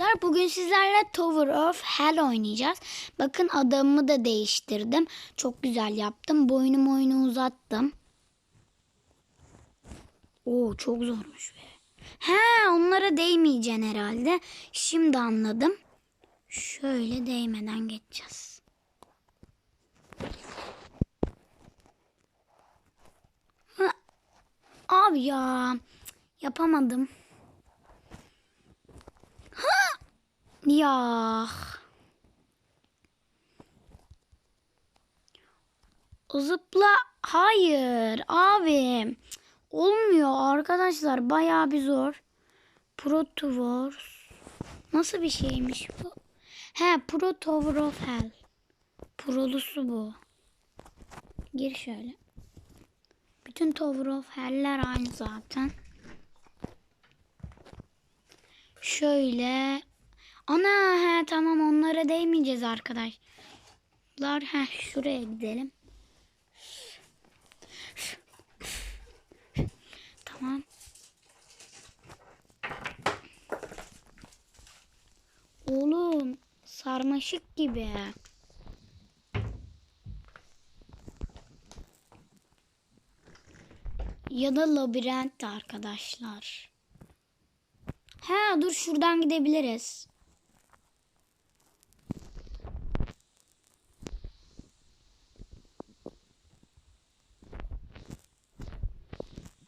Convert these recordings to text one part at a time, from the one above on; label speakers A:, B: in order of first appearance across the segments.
A: arkadaşlar. Bugün sizlerle Tower of Hell oynayacağız. Bakın adamımı da değiştirdim. Çok güzel yaptım. Boynumu oyunu uzattım. Oo çok zormuş be. He onlara değmeyeceksin herhalde. Şimdi anladım. Şöyle değmeden geçeceğiz. Abi ya yapamadım. Ya. Zıpla. Hayır abi. Olmuyor arkadaşlar. Bayağı bir zor. Pro Tours. Nasıl bir şeymiş bu? He Pro of Hell. Prolusu bu. Gir şöyle. Bütün Tower of Hell'ler aynı zaten. Şöyle. Ana he tamam onlara değmeyeceğiz arkadaşlar. He şuraya gidelim. Tamam. Oğlum sarmaşık gibi. Ya da labirent arkadaşlar. He dur şuradan gidebiliriz.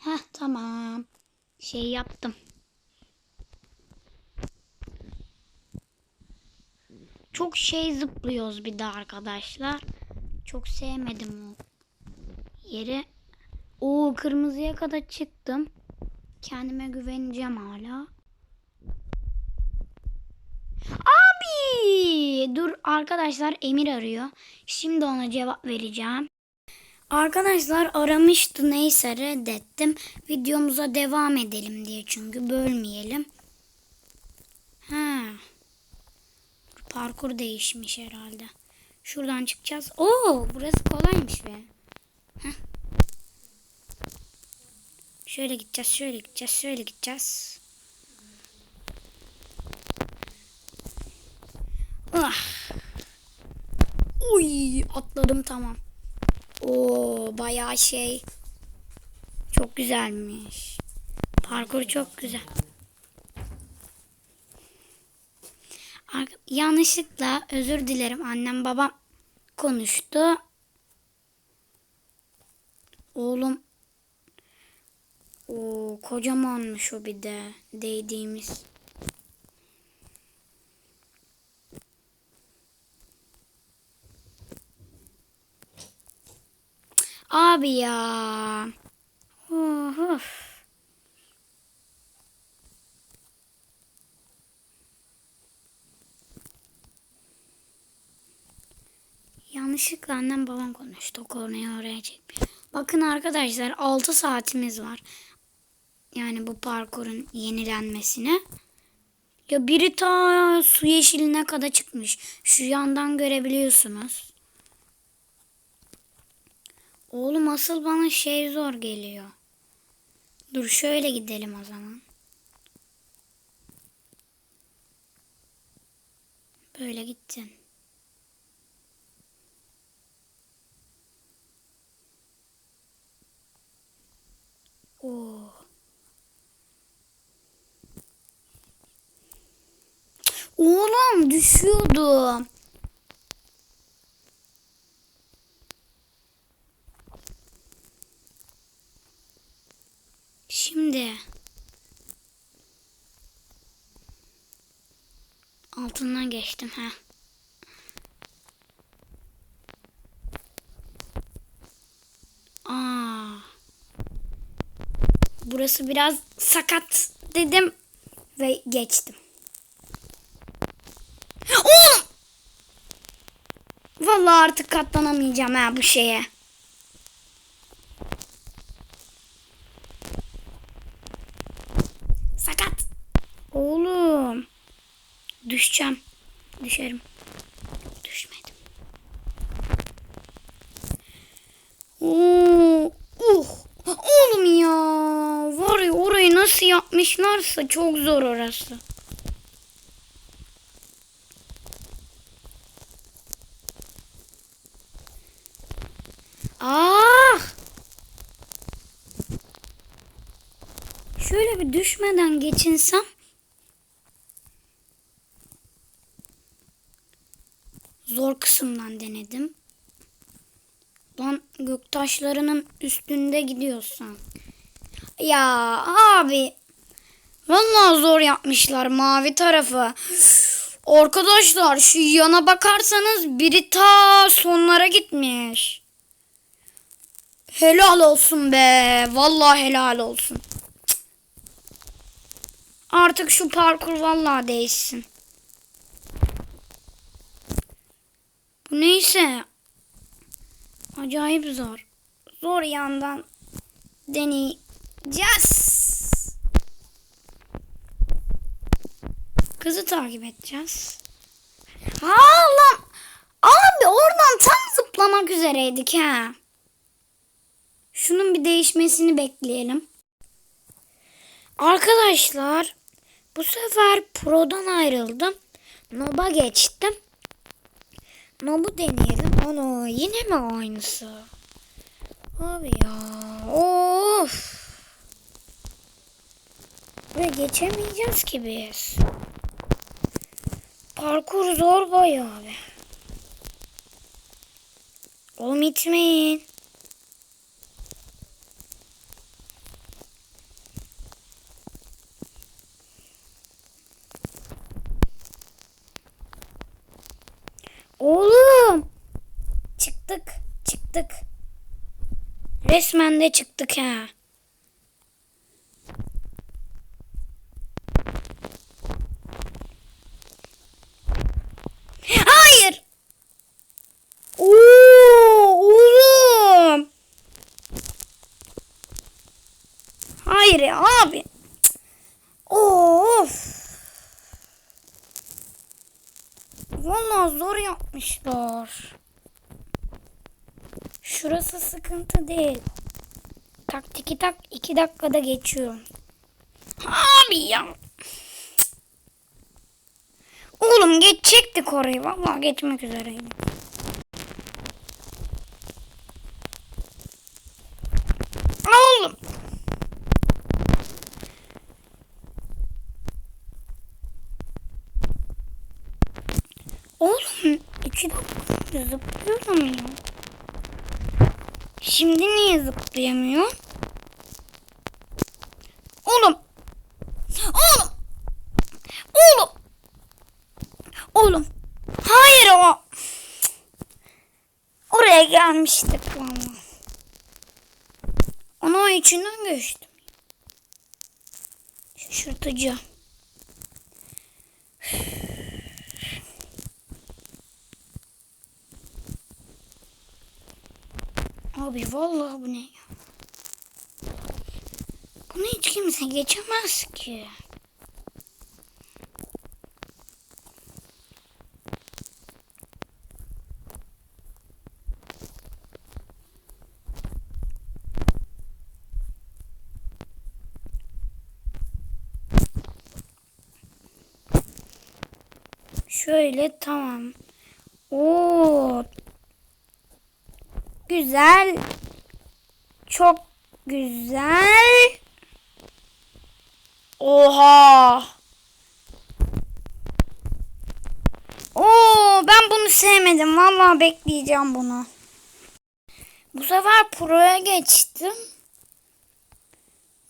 A: Heh tamam. Şey yaptım. Çok şey zıplıyoruz bir de arkadaşlar. Çok sevmedim o yeri. O kırmızıya kadar çıktım. Kendime güveneceğim hala. Abi! Dur arkadaşlar Emir arıyor. Şimdi ona cevap vereceğim. Arkadaşlar aramıştı neyse reddettim. Videomuza devam edelim diye çünkü bölmeyelim. Ha. Parkur değişmiş herhalde. Şuradan çıkacağız. Oo, burası kolaymış be. Heh. Şöyle gideceğiz, şöyle gideceğiz, şöyle gideceğiz. Ah. Uy, atladım tamam. Oo bayağı şey. Çok güzelmiş. Parkur çok güzel. Ar- Yanlışlıkla özür dilerim annem babam konuştu. Oğlum o kocamanmış o bir de değdiğimiz. Abi ya. Of. Yanlışlıkla annem babam konuştu. O konuyu oraya çekmiş. Bakın arkadaşlar 6 saatimiz var. Yani bu parkurun yenilenmesine. Ya biri ta su yeşiline kadar çıkmış. Şu yandan görebiliyorsunuz. Oğlum asıl bana şey zor geliyor. Dur şöyle gidelim o zaman. Böyle gittin. Oo. Oğlum düşüyordum. Şimdi geçtim ha. Aa. Burası biraz sakat dedim ve geçtim. Oğlum! Vallahi artık katlanamayacağım ha bu şeye. Sakat. Oğlum. Düşeceğim düşerim. Düşmedim. Oo, oh. Oğlum ya. Var ya orayı nasıl yapmışlarsa çok zor orası. Ah! Şöyle bir düşmeden geçinsem göktaşlarının üstünde gidiyorsan. Ya abi. Vallahi zor yapmışlar mavi tarafı. Arkadaşlar şu yana bakarsanız biri ta sonlara gitmiş. Helal olsun be. Vallahi helal olsun. Artık şu parkur vallahi değişsin. Neyse. Acayip zor. Zor yandan deneyeceğiz. Kızı takip edeceğiz. Ha lan. Abi oradan tam zıplamak üzereydik ha. Şunun bir değişmesini bekleyelim. Arkadaşlar bu sefer Pro'dan ayrıldım. Nob'a geçtim. Nob'u deneyelim. Ana yine mi aynısı? Abi ya. Of. Ve geçemeyeceğiz ki biz. Parkur zor bayağı abi. Oğlum itmeyin. Oğlum. Çıktık. Çıktık. Resmen de çıktık ha. Hayır. Oo, oğlum. Hayır ya abi. Of. Vallahi zor yapmışlar. Şurası sıkıntı değil. Tak tiki tak iki dakikada geçiyorum. Abi ya. Oğlum geçecektik orayı. Vallahi geçmek üzereydim. Oğlum. Oğlum iki dakika zıplıyorum ya. Şimdi niye zıplayamıyor? Oğlum. Oğlum. Oğlum. Oğlum. Hayır o. Oraya gelmiştik valla. Onu içinden geçtim. Şaşırtıcı. Abi vallahi bu ne? Bunu hiç kimse geçemez ki. Şöyle tamam. Oo. Güzel. Çok güzel. Oha. Oo ben bunu sevmedim. Vallahi bekleyeceğim bunu. Bu sefer Pro'ya geçtim.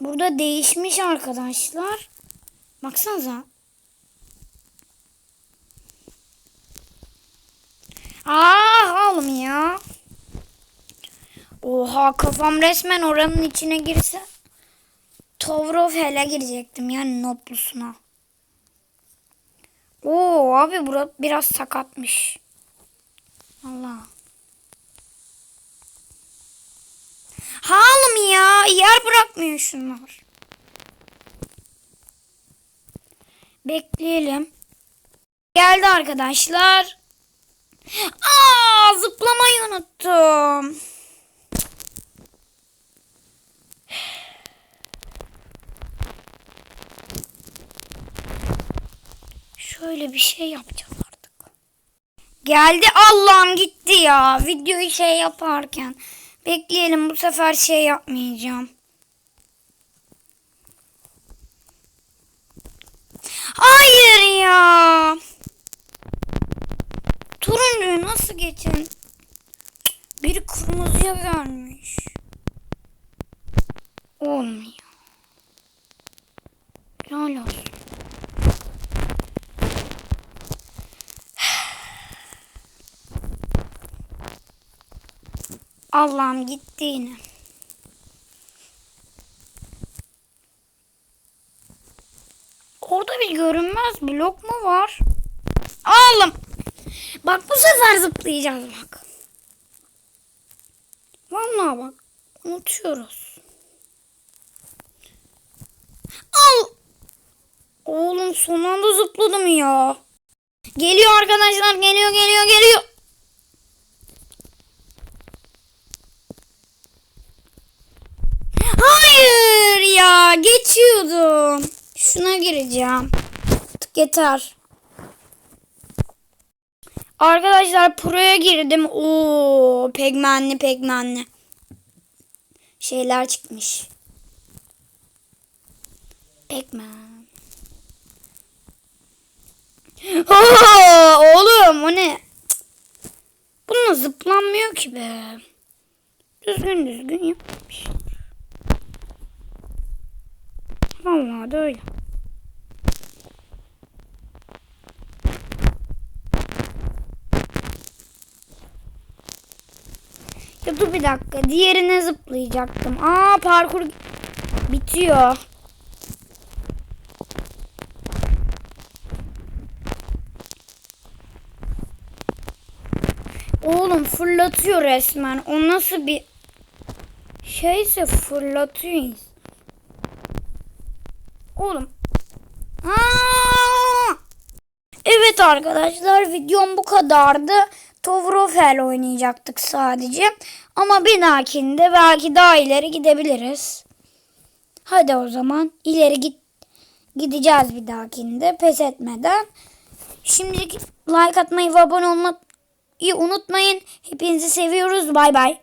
A: Burada değişmiş arkadaşlar. Baksanıza. Ah oğlum ya. Oha kafam resmen oranın içine girse. Tovrofel'e girecektim yani Noplus'una. Oo abi bura biraz sakatmış. Allah. Halım ya yer bırakmıyor şunlar. Bekleyelim. Geldi arkadaşlar. Aa zıplamayı unuttum. Şöyle bir şey yapacağım artık. Geldi Allah'ım gitti ya. Videoyu şey yaparken. Bekleyelim bu sefer şey yapmayacağım. Hayır ya. Turuncuyu nasıl geçin? Biri kırmızıya vermiş. Olmuyor. Helal olsun. Allah'ım gitti yine. Orada bir görünmez blok mu var? Oğlum. Bak bu sefer zıplayacağız bak. Vallahi bak. Unutuyoruz. Al. Oğlum son anda zıpladım ya. Geliyor arkadaşlar. Geliyor geliyor geliyor. Hayır ya geçiyordum. Şuna gireceğim. Tık yeter. Arkadaşlar pro'ya girdim. Oo pegmenli pegmenli. Şeyler çıkmış. Pegmen. Oğlum o ne? Bununla zıplanmıyor ki be. Düzgün düzgün yapmış. Vallahi öyle. Ya dur bir dakika. Diğerine zıplayacaktım. Aa parkur bitiyor. Oğlum fırlatıyor resmen. O nasıl bir şeyse fırlatıyor. Oğlum. Aa! Evet arkadaşlar videom bu kadardı. Tovrofel oynayacaktık sadece. Ama bir dahakinde belki daha ileri gidebiliriz. Hadi o zaman ileri git gideceğiz bir dahakinde pes etmeden. Şimdilik like atmayı ve abone olmayı unutmayın. Hepinizi seviyoruz. Bay bay.